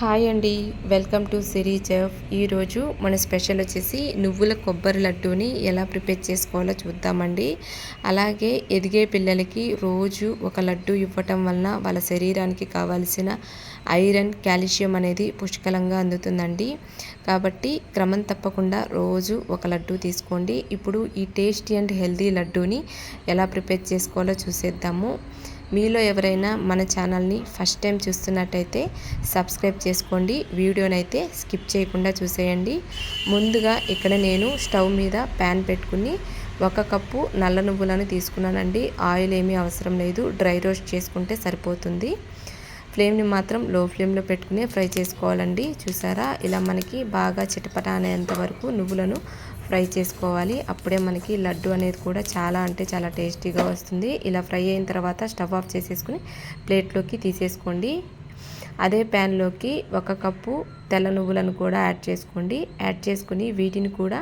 Hi అండి. Welcome to Siri chef ఈరోజు మన స్పెషల్ వచ్చేసి నువ్వుల కొబ్బరి లడ్డూని ఎలా ప్రిపేర్ చేసుకోవాలో చూద్దామండి. అలాగే ఎదిగే పిల్లలకి రోజు ఒక లడ్డు ఇవ్వటం వలన వాళ్ళ శరీరానికి కావాల్సిన ఐరన్ కాల్షియం అనేది పుష్కలంగా అందుతుందండి. కాబట్టి క్రమం తప్పకుండా రోజు ఒక లడ్డు తీసుకోండి. ఇప్పుడు ఈ టేస్టీ అండ్ హెల్దీ లడ్డూని ఎలా ప్రిపేర్ చేసుకోవాలో చూసేద్దాము. మీలో ఎవరైనా మన ఛానల్ని ఫస్ట్ టైం చూస్తున్నట్టయితే సబ్స్క్రైబ్ చేసుకోండి. వీడియోనైతే స్కిప్ చేయకుండా చూసేయండి. ముందుగా ఇక్కడ నేను స్టవ్ మీద ప్యాన్ పెట్టుకుని ఒక కప్పు నల్ల నువ్వులను తీసుకున్నానండి. ఆయిల్ ఏమీ అవసరం లేదు. డ్రై రోస్ట్ చేసుకుంటే సరిపోతుంది. ఫ్లేమ్ని మాత్రం లో ఫ్లేమ్లో పెట్టుకుని ఫ్రై చేసుకోవాలండి. చూసారా? ఇలా మనకి బాగా చిటపట అనేంత వరకు నువ్వులను ఫ్రై చేసుకోవాలి. అప్పుడే మనకి లడ్డు అనేది కూడా చాలా అంటే చాలా టేస్టీగా వస్తుంది. ఇలా ఫ్రై అయిన తర్వాత స్టవ్ ఆఫ్ చేసేసుకుని ప్లేట్లోకి తీసేసుకోండి. అదే ప్యాన్లోకి ఒక కప్పు తెల్ల నువ్వులను కూడా యాడ్ చేసుకోండి. యాడ్ చేసుకుని వీటిని కూడా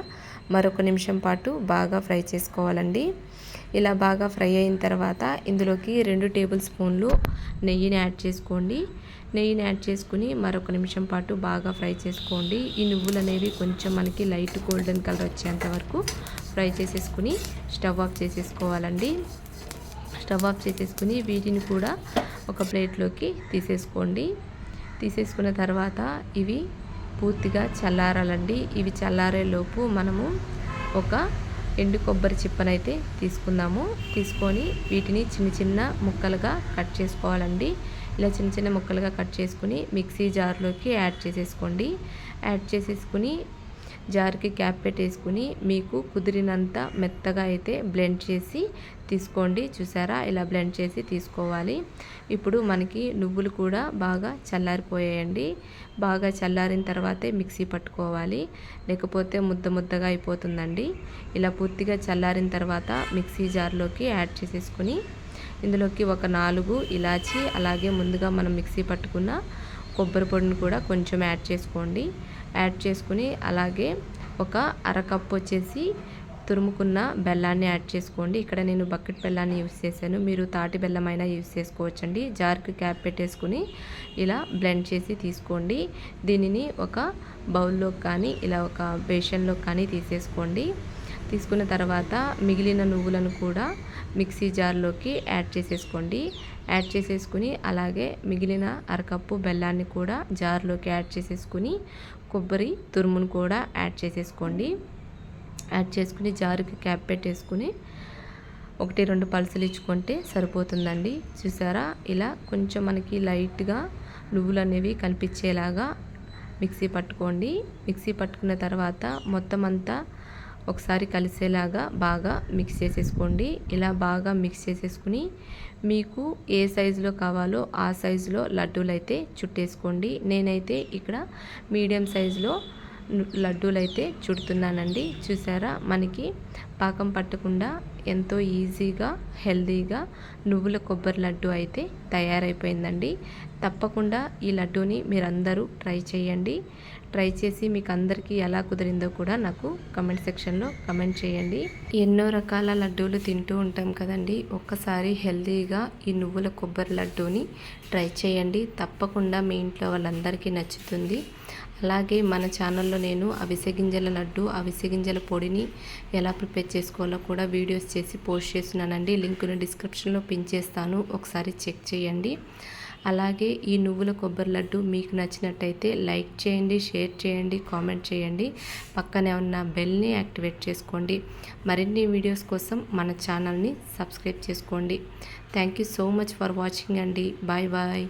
మరొక నిమిషం పాటు బాగా ఫ్రై చేసుకోవాలండి. ఇలా బాగా ఫ్రై అయిన తర్వాత ఇందులోకి రెండు టేబుల్ స్పూన్లు నెయ్యిని యాడ్ చేసుకోండి. నెయ్యిని యాడ్ చేసుకుని మరొక నిమిషం పాటు బాగా ఫ్రై చేసుకోండి. ఈ నువ్వులు అనేవి కొంచెం మనకి లైట్ గోల్డెన్ కలర్ వచ్చేంత వరకు ఫ్రై చేసేసుకుని స్టవ్ ఆఫ్ చేసేసుకోవాలండి. స్టవ్ ఆఫ్ చేసేసుకుని వీటిని కూడా ఒక ప్లేట్లోకి తీసేసుకోండి. తీసేసుకున్న తర్వాత ఇవి పూర్తిగా చల్లారాలండి. ఇవి చల్లారేలోపు మనము ఒక ఎండు కొబ్బరి చిప్పనైతే తీసుకుందాము. తీసుకొని వీటిని చిన్న చిన్న ముక్కలుగా కట్ చేసుకోవాలండి. ఇలా చిన్న చిన్న ముక్కలుగా కట్ చేసుకుని మిక్సీ జార్లోకి యాడ్ చేసేసుకోండి. యాడ్ చేసేసుకుని జార్కి క్యాప్ పెట్టేసుకుని మీకు కుదిరినంత మెత్తగా అయితే బ్లెండ్ చేసి తీసుకోండి. చూసారా? ఇలా బ్లెండ్ చేసి తీసుకోవాలి. ఇప్పుడు మనకి నువ్వులు కూడా బాగా చల్లారిపోయాయండి. బాగా చల్లారిన తర్వాతే మిక్సీ పట్టుకోవాలి. లేకపోతే ముద్ద ముద్దగా అయిపోతుందండి. ఇలా పూర్తిగా చల్లారిన తర్వాత మిక్సీ జార్లోకి యాడ్ చేసేసుకుని ఇందులోకి ఒక నాలుగు ఇలాచి అలాగే ముందుగా మనం మిక్సీ పట్టుకున్న కొబ్బరి పొడిని కూడా కొంచెం యాడ్ చేసుకోండి. యాడ్ చేసుకుని అలాగే ఒక అరకప్పు వచ్చేసి తురుముకున్న బెల్లాన్ని యాడ్ చేసుకోండి. ఇక్కడ నేను బకెట్ బెల్లాన్ని యూస్ చేశాను. మీరు తాటి బెల్లం అయినా యూస్ చేసుకోవచ్చండి. జార్కి క్యాప్ పెట్టేసుకుని ఇలా బ్లెండ్ చేసి తీసుకోండి. దీనిని ఒక బౌల్లో కానీ ఇలా ఒక బేషన్లో కానీ తీసేసుకోండి. తీసుకున్న తర్వాత మిగిలిన నువ్వులను కూడా మిక్సీ జార్లోకి యాడ్ చేసేసుకోండి. యాడ్ చేసేసుకుని అలాగే మిగిలిన అరకప్పు బెల్లాన్ని కూడా జార్లోకి యాడ్ చేసేసుకుని కొబ్బరి తురుమును కూడా యాడ్ చేసేసుకోండి. యాడ్ చేసుకుని జారుకి క్యాప్ పెట్టేసుకుని ఒకటి రెండు పలుసులు ఇచ్చుకుంటే సరిపోతుందండి. చూసారా? ఇలా కొంచెం మనకి లైట్గా నువ్వులు అనేవి కనిపించేలాగా మిక్సీ పట్టుకోండి. మిక్సీ పట్టుకున్న తర్వాత మొత్తం అంతా ఒకసారి కలిసేలాగా బాగా మిక్స్ చేసేసుకోండి. ఇలా బాగా మిక్స్ చేసేసుకుని మీకు ఏ సైజులో కావాలో ఆ సైజులో లడ్డూలు అయితే చుట్టేసుకోండి. నేనైతే ఇక్కడ మీడియం సైజులో లడ్డూలు అయితే చుడుతున్నానండి. చూసారా? మనకి పాకం పట్టకుండా ఎంతో ఈజీగా హెల్తీగా నువ్వుల కొబ్బరి లడ్డు అయితే తయారైపోయిందండి. తప్పకుండా ఈ లడ్డూని మీరందరూ ట్రై చేయండి. ట్రై చేసి మీకు అందరికీ ఎలా కుదిరిందో కూడా నాకు కమెంట్ సెక్షన్లో కమెంట్ చేయండి. ఎన్నో రకాల లడ్డూలు తింటూ ఉంటాం కదండి. ఒక్కసారి హెల్తీగా ఈ నువ్వుల కొబ్బరి లడ్డూని ట్రై చేయండి. తప్పకుండా మీ ఇంట్లో వాళ్ళందరికీ నచ్చుతుంది. అలాగే మన ఛానల్లో నేను అవిసె గింజల లడ్డు అవిసె గింజల పొడిని ఎలా ప్రిపేర్ చేసుకోవాలో కూడా వీడియోస్ చేసి పోస్ట్ చేస్తున్నానండి. లింకును డిస్క్రిప్షన్లో పిన్ చేస్తాను. ఒకసారి చెక్ చేయండి. అలాగే ఈ నువ్వుల కొబ్బరి లడ్డు మీకు నచ్చినట్టయితే లైక్ చేయండి షేర్ చేయండి కామెంట్ చేయండి. పక్కనే ఉన్న బెల్ని యాక్టివేట్ చేసుకోండి. మరిన్ని వీడియోస్ కోసం మన ఛానల్ని సబ్స్క్రైబ్ చేసుకోండి. Thank you so much for watching అండి. Bye bye.